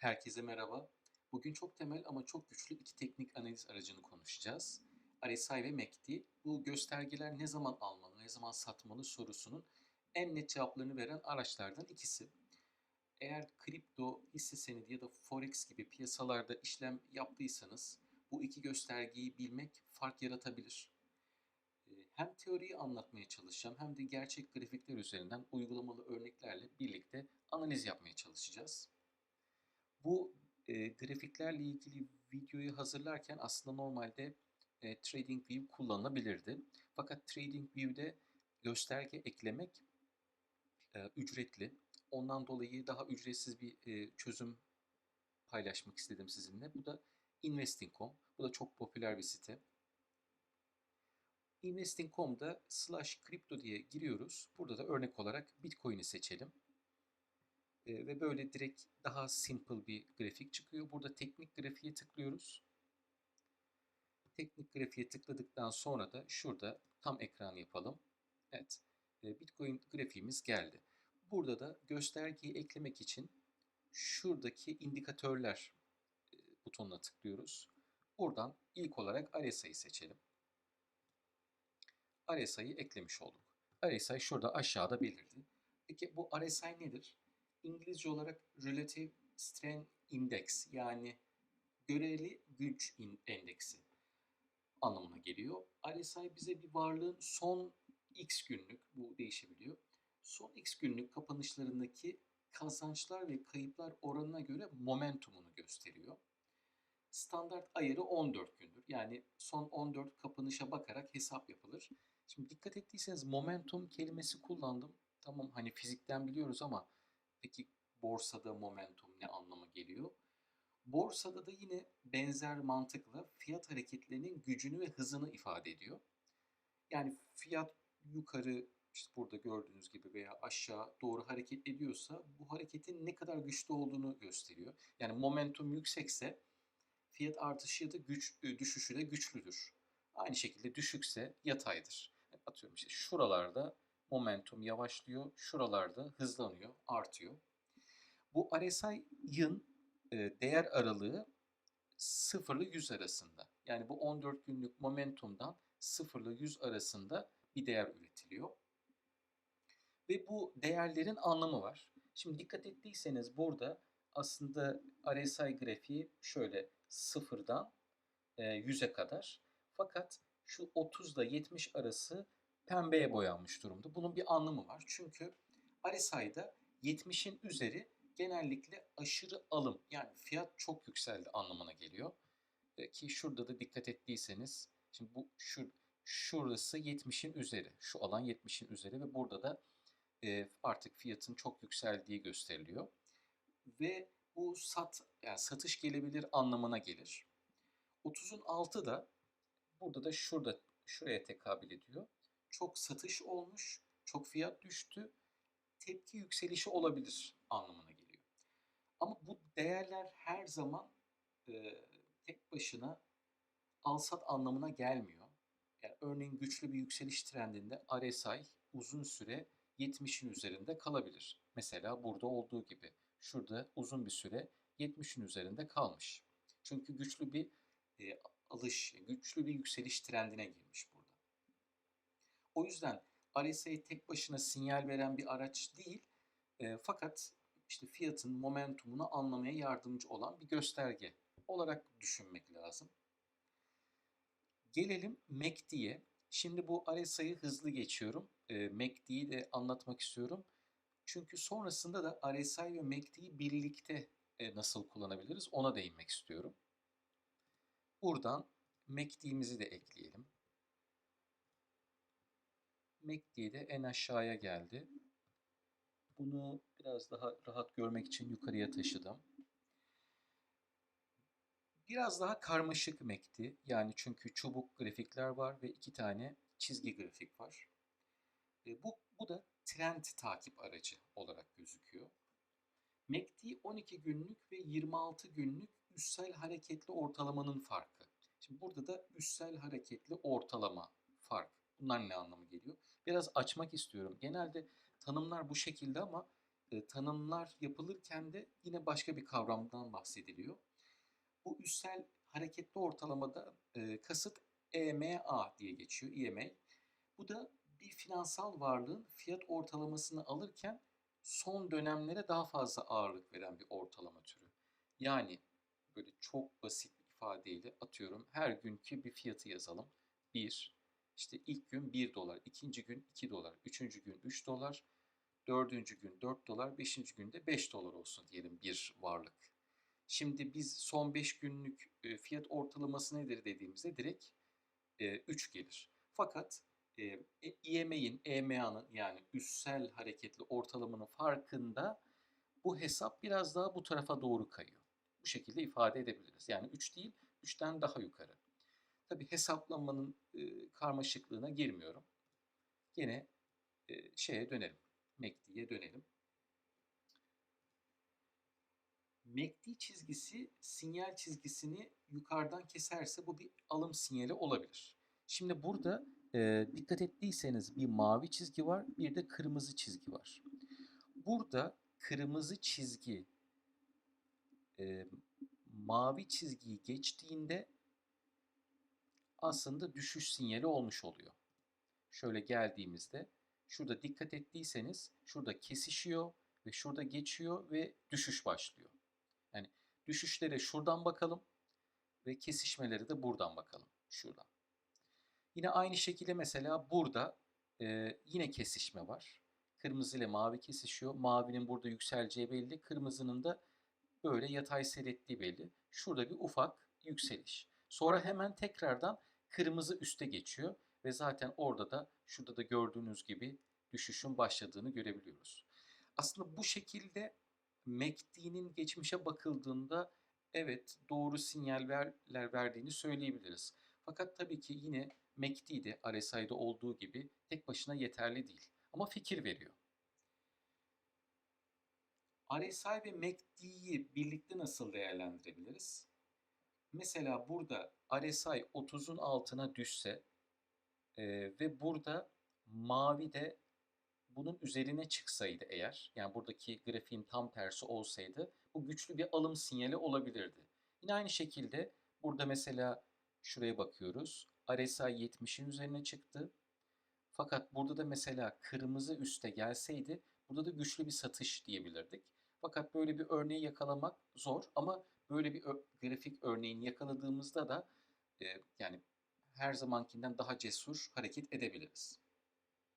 Herkese merhaba. Bugün çok temel ama çok güçlü iki teknik analiz aracını konuşacağız. RSI ve MACD. Bu göstergeler ne zaman almalı, ne zaman satmalı sorusunun en net cevaplarını veren araçlardan ikisi. Eğer kripto, hisse senedi ya da forex gibi piyasalarda işlem yaptıysanız bu iki göstergeyi bilmek fark yaratabilir. Ee, Hem teoriyi anlatmaya çalışacağım hem de gerçek grafikler üzerinden uygulamalı örneklerle birlikte analiz yapmaya çalışacağız. Bu e, grafiklerle ilgili videoyu hazırlarken aslında normalde e, TradingView kullanılabilirdi. Fakat TradingView'de gösterge eklemek e, ücretli. Ondan dolayı daha ücretsiz bir e, çözüm paylaşmak istedim sizinle. Bu da Investing.com. Bu da çok popüler bir site. Investing.com'da slash crypto diye giriyoruz. Burada da örnek olarak Bitcoin'i seçelim. E, ve böyle direkt daha simple bir grafik çıkıyor. Burada teknik grafiğe tıklıyoruz. Teknik grafiğe tıkladıktan sonra da şurada tam ekran yapalım. Evet. e, Bitcoin grafiğimiz geldi. Burada da göstergeyi eklemek için şuradaki indikatörler e, butonuna tıklıyoruz. Buradan ilk olarak RSI'yi seçelim. RSI'yi eklemiş olduk. RSI şurada aşağıda belirdi. Peki bu RSI nedir? İngilizce olarak Relative Strength Index yani göreli güç endeksi anlamına geliyor. RSI bize bir varlığın son x günlük, bu değişebiliyor, son x günlük kapanışlarındaki kazançlar ve kayıplar oranına göre momentumunu gösteriyor. Standart ayarı 14 gündür. Yani son 14 kapanışa bakarak hesap yapılır. Şimdi dikkat ettiyseniz momentum kelimesi kullandım. Tamam hani fizikten biliyoruz ama peki borsada momentum ne anlama geliyor? Borsada da yine benzer mantıkla fiyat hareketlerinin gücünü ve hızını ifade ediyor. Yani fiyat yukarı işte burada gördüğünüz gibi veya aşağı doğru hareket ediyorsa bu hareketin ne kadar güçlü olduğunu gösteriyor. Yani momentum yüksekse fiyat artışı ya da güç e, düşüşü de güçlüdür. Aynı şekilde düşükse yataydır. Atıyorum işte şuralarda momentum yavaşlıyor, şuralarda hızlanıyor, artıyor. Bu RSI'ın e, değer aralığı 0 ile 100 arasında. Yani bu 14 günlük momentumdan 0 ile 100 arasında bir değer üretiliyor. Ve bu değerlerin anlamı var. Şimdi dikkat ettiyseniz burada aslında RSI grafiği şöyle sıfırdan 100'e kadar. Fakat şu 30 ile 70 arası pembeye boyanmış durumda. Bunun bir anlamı var. Çünkü RSI'da 70'in üzeri genellikle aşırı alım yani fiyat çok yükseldi anlamına geliyor. Ki şurada da dikkat ettiyseniz şimdi bu şu şurası 70'in üzeri. Şu alan 70'in üzeri ve burada da artık fiyatın çok yükseldiği gösteriliyor. Ve bu sat yani satış gelebilir anlamına gelir. 30'un altı da burada da şurada şuraya tekabül ediyor. Çok satış olmuş, çok fiyat düştü, tepki yükselişi olabilir anlamına geliyor. Ama bu değerler her zaman e, tek başına al-sat anlamına gelmiyor. Yani örneğin güçlü bir yükseliş trendinde RSI uzun süre 70'in üzerinde kalabilir. Mesela burada olduğu gibi şurada uzun bir süre 70'in üzerinde kalmış. Çünkü güçlü bir e, alış, güçlü bir yükseliş trendine girmiş burada. O yüzden RSI tek başına sinyal veren bir araç değil, e, fakat işte fiyatın momentumunu anlamaya yardımcı olan bir gösterge olarak düşünmek lazım. Gelelim MACD'ye. Şimdi bu RSI'yi hızlı geçiyorum. E, MACD'yi de anlatmak istiyorum. Çünkü sonrasında da RSI ve MACD'yi birlikte e, nasıl kullanabiliriz ona değinmek istiyorum. Buradan MACD'mizi de ekleyelim. MACD de en aşağıya geldi. Bunu biraz daha rahat görmek için yukarıya taşıdım. Biraz daha karmaşık MACD. Yani çünkü çubuk grafikler var ve iki tane çizgi grafik var. E, bu, bu da trend takip aracı olarak gözüküyor. MACD 12 günlük ve 26 günlük üssel hareketli ortalamanın farkı. Şimdi burada da üssel hareketli ortalama fark. Bunlar ne anlamı geliyor? Biraz açmak istiyorum. Genelde tanımlar bu şekilde ama e, tanımlar yapılırken de yine başka bir kavramdan bahsediliyor. Bu üssel hareketli ortalamada e, kasıt EMA diye geçiyor, EMA. Bu da bir finansal varlığın fiyat ortalamasını alırken son dönemlere daha fazla ağırlık veren bir ortalama türü. Yani böyle çok basit ifadeyle atıyorum her günkü bir fiyatı yazalım. 1, işte ilk gün 1 dolar, ikinci gün 2 dolar, üçüncü gün 3 dolar, dördüncü gün 4 dolar, beşinci günde 5 dolar olsun diyelim bir varlık. Şimdi biz son 5 günlük e, fiyat ortalaması nedir dediğimizde direkt 3 gelir. Fakat e, IME'in, EMA'nın yani üssel hareketli ortalamanın farkında bu hesap biraz daha bu tarafa doğru kayıyor. Bu şekilde ifade edebiliriz. Yani 3 değil, 3'ten daha yukarı. Tabi hesaplamanın e, karmaşıklığına girmiyorum. Yine e, şeye dönelim. MACD'ye dönelim. MACD çizgisi sinyal çizgisini yukarıdan keserse bu bir alım sinyali olabilir. Şimdi burada e, dikkat ettiyseniz bir mavi çizgi var, bir de kırmızı çizgi var. Burada kırmızı çizgi e, mavi çizgiyi geçtiğinde aslında düşüş sinyali olmuş oluyor. Şöyle geldiğimizde şurada dikkat ettiyseniz şurada kesişiyor ve şurada geçiyor ve düşüş başlıyor. Yani düşüşlere şuradan bakalım ve kesişmeleri de buradan bakalım. Şuradan. Yine aynı şekilde mesela burada e, yine kesişme var. Kırmızı ile mavi kesişiyor. Mavinin burada yükseleceği belli. Kırmızının da böyle yatay seyrettiği belli. Şurada bir ufak yükseliş. Sonra hemen tekrardan kırmızı üste geçiyor ve zaten orada da şurada da gördüğünüz gibi düşüşün başladığını görebiliyoruz. Aslında bu şekilde MACD'nin geçmişe bakıldığında evet doğru sinyaller verdiğini söyleyebiliriz. Fakat tabii ki yine MACD'de RSI'de olduğu gibi tek başına yeterli değil. Ama fikir veriyor. RSI ve MACD'yi birlikte nasıl değerlendirebiliriz? Mesela burada RSI 30'un altına düşse e, ve burada mavi de bunun üzerine çıksaydı eğer, yani buradaki grafiğin tam tersi olsaydı bu güçlü bir alım sinyali olabilirdi. Yine aynı şekilde burada mesela şuraya bakıyoruz. RSI 70'in üzerine çıktı. Fakat burada da mesela kırmızı üste gelseydi burada da güçlü bir satış diyebilirdik. Fakat böyle bir örneği yakalamak zor ama böyle bir grafik örneğini yakaladığımızda da yani her zamankinden daha cesur hareket edebiliriz.